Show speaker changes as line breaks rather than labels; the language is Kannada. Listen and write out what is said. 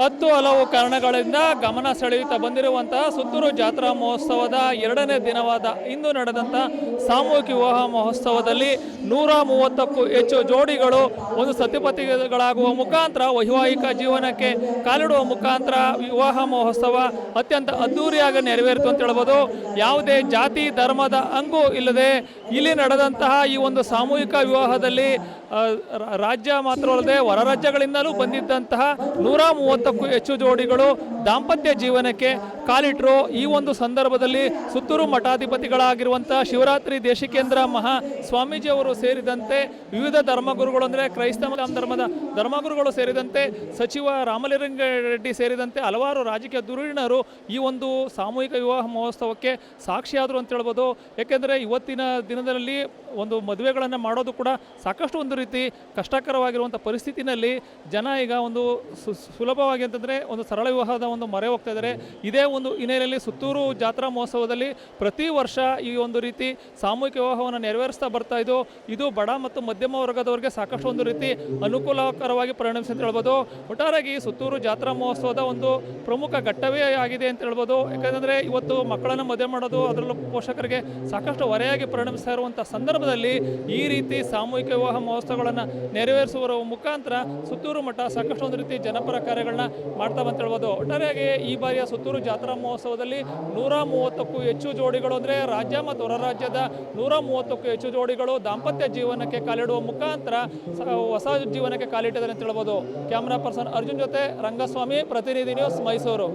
ಹತ್ತು ಹಲವು ಕಾರಣಗಳಿಂದ ಗಮನ ಸೆಳೆಯುತ್ತಾ ಬಂದಿರುವಂತಹ ಸುತ್ತೂರು ಜಾತ್ರಾ ಮಹೋತ್ಸವದ ಎರಡನೇ ದಿನವಾದ ಇಂದು ನಡೆದಂಥ ಸಾಮೂಹಿಕ ವಿವಾಹ ಮಹೋತ್ಸವದಲ್ಲಿ ನೂರ ಮೂವತ್ತಕ್ಕೂ ಹೆಚ್ಚು ಜೋಡಿಗಳು ಒಂದು ಸತಿಪತಿಗಳಾಗುವ ಮುಖಾಂತರ ವೈವಾಹಿಕ ಜೀವನಕ್ಕೆ ಕಾಲಿಡುವ ಮುಖಾಂತರ ವಿವಾಹ ಮಹೋತ್ಸವ ಅತ್ಯಂತ ಅದ್ದೂರಿಯಾಗಿ ನೆರವೇರಿತು ಅಂತ ಹೇಳ್ಬೋದು. ಯಾವುದೇ ಜಾತಿ, ಧರ್ಮದ ಅಂಗು ಇಲ್ಲದೆ ಇಲ್ಲಿ ನಡೆದಂತಹ ಈ ಒಂದು ಸಾಮೂಹಿಕ ವಿವಾಹದಲ್ಲಿ ರಾಜ್ಯ ಮಾತ್ರವಲ್ಲದೆ ಹೊರ ರಾಜ್ಯಗಳಿಂದಲೂ ಬಂದಿದ್ದಂತಹ ನೂರ ಮೂವತ್ತಕ್ಕೂ ಹೆಚ್ಚು ಜೋಡಿಗಳು ದಾಂಪತ್ಯ ಜೀವನಕ್ಕೆ ಕಾಲಿಟ್ಟರು ಈ ಒಂದು ಸಂದರ್ಭದಲ್ಲಿ ಸುತ್ತೂರು ಮಠಾಧಿಪತಿಗಳಾಗಿರುವಂಥ ಶಿವರಾತ್ರಿ ದೇಶಿಕೇಂದ್ರ ಮಹಾ ಸ್ವಾಮೀಜಿಯವರು ಸೇರಿದಂತೆ ವಿವಿಧ ಧರ್ಮಗುರುಗಳು, ಅಂದರೆ ಕ್ರೈಸ್ತ ಧರ್ಮದ ಧರ್ಮಗುರುಗಳು ಸೇರಿದಂತೆ ಸಚಿವ ರಾಮಲಿಂಗ ರೆಡ್ಡಿ ಸೇರಿದಂತೆ ಹಲವಾರು ರಾಜಕೀಯ ಧುರೀಣರು ಈ ಒಂದು ಸಾಮೂಹಿಕ ವಿವಾಹ ಮಹೋತ್ಸವಕ್ಕೆ ಸಾಕ್ಷಿಯಾದರು ಅಂತ ಹೇಳ್ಬೋದು. ಏಕೆಂದರೆ ಇವತ್ತಿನ ದಿನದಲ್ಲಿ ಒಂದು ಮದುವೆಗಳನ್ನು ಮಾಡೋದು ಕೂಡ ಸಾಕಷ್ಟು ಒಂದು ರೀತಿ ಕಷ್ಟಕರವಾಗಿರುವಂಥ ಪರಿಸ್ಥಿತಿನಲ್ಲಿ ಜನ ಈಗ ಒಂದು ಸುಲಭವಾಗಿ ಅಂತಂದರೆ ಒಂದು ಸರಳ ವಿವಾಹದ ಒಂದು ಮೊರೆ ಹೋಗ್ತಾ ಇದ್ದಾರೆ ಇದೇ ಒಂದು ಹಿನ್ನೆಲೆಯಲ್ಲಿ ಸುತ್ತೂರು ಜಾತ್ರಾ ಮಹೋತ್ಸವದಲ್ಲಿ ಪ್ರತಿ ವರ್ಷ ಈ ಒಂದು ರೀತಿ ಸಾಮೂಹಿಕ ವಿವಾಹವನ್ನು ನೆರವೇರಿಸ್ತಾ ಬರ್ತಾ ಇದ್ದು, ಇದು ಬಡ ಮತ್ತು ಮಧ್ಯಮ ವರ್ಗದವರಿಗೆ ಸಾಕಷ್ಟು ಒಂದು ರೀತಿ ಅನುಕೂಲಕರವಾಗಿ ಪರಿಣಮಿಸಿ ಅಂತ ಹೇಳ್ಬೋದು. ಒಟ್ಟಾರಾಗಿ ಸುತ್ತೂರು ಜಾತ್ರಾ ಮಹೋತ್ಸವದ ಒಂದು ಪ್ರಮುಖ ಘಟ್ಟವೇ ಆಗಿದೆ ಅಂತ ಹೇಳ್ಬೋದು. ಯಾಕಂದರೆ ಇವತ್ತು ಮಕ್ಕಳನ್ನು ಮದುವೆ ಮಾಡೋದು, ಅದರಲ್ಲೂ ಪೋಷಕರಿಗೆ ಸಾಕಷ್ಟು ಹೊರೆಯಾಗಿ ಪರಿಣಮಿಸ್ತಾ ಇರುವಂಥ ಸಂದರ್ಭದಲ್ಲಿ ಈ ರೀತಿ ಸಾಮೂಹಿಕ ವಿವಾಹ ಮಹೋತ್ಸವಗಳನ್ನು ನೆರವೇರಿಸುವ ಮುಖಾಂತರ ಸುತ್ತೂರು ಮಠ ಸಾಕಷ್ಟು ಒಂದು ರೀತಿ ಜನಪರ ಕಾರ್ಯಗಳನ್ನ ಮಾಡ್ತಾ ಬಂತ ಹೇಳ್ಬೋದು ಒಟ್ಟಾರೆಯಾಗಿ ಈ ಬಾರಿಯ ಸುತ್ತೂರು ಜಾತ್ರಾ ಮಹೋತ್ಸವದಲ್ಲಿ ನೂರ ಮೂವತ್ತಕ್ಕೂ ಹೆಚ್ಚು ಜೋಡಿಗಳು, ಅಂದರೆ ರಾಜ್ಯ ಮತ್ತು ಹೊರ ರಾಜ್ಯದ ನೂರ ಮೂವತ್ತಕ್ಕೂ ಹೆಚ್ಚು ಜೋಡಿಗಳು ದಾಂಪತ್ಯ ಜೀವನಕ್ಕೆ ಕಾಲಿಡುವ ಮುಖಾಂತರ ಹೊಸ ಜೀವನಕ್ಕೆ ಕಾಲಿಟ್ಟಿದ್ದಾರೆ ಅಂತ ಹೇಳ್ಬೋದು. ಕ್ಯಾಮ್ರಾ ಪರ್ಸನ್ ಅರ್ಜುನ್ ಜೊತೆ ರಂಗಸ್ವಾಮಿ, ಪ್ರತಿನಿಧಿ ನ್ಯೂಸ್ ಮೈಸೂರು.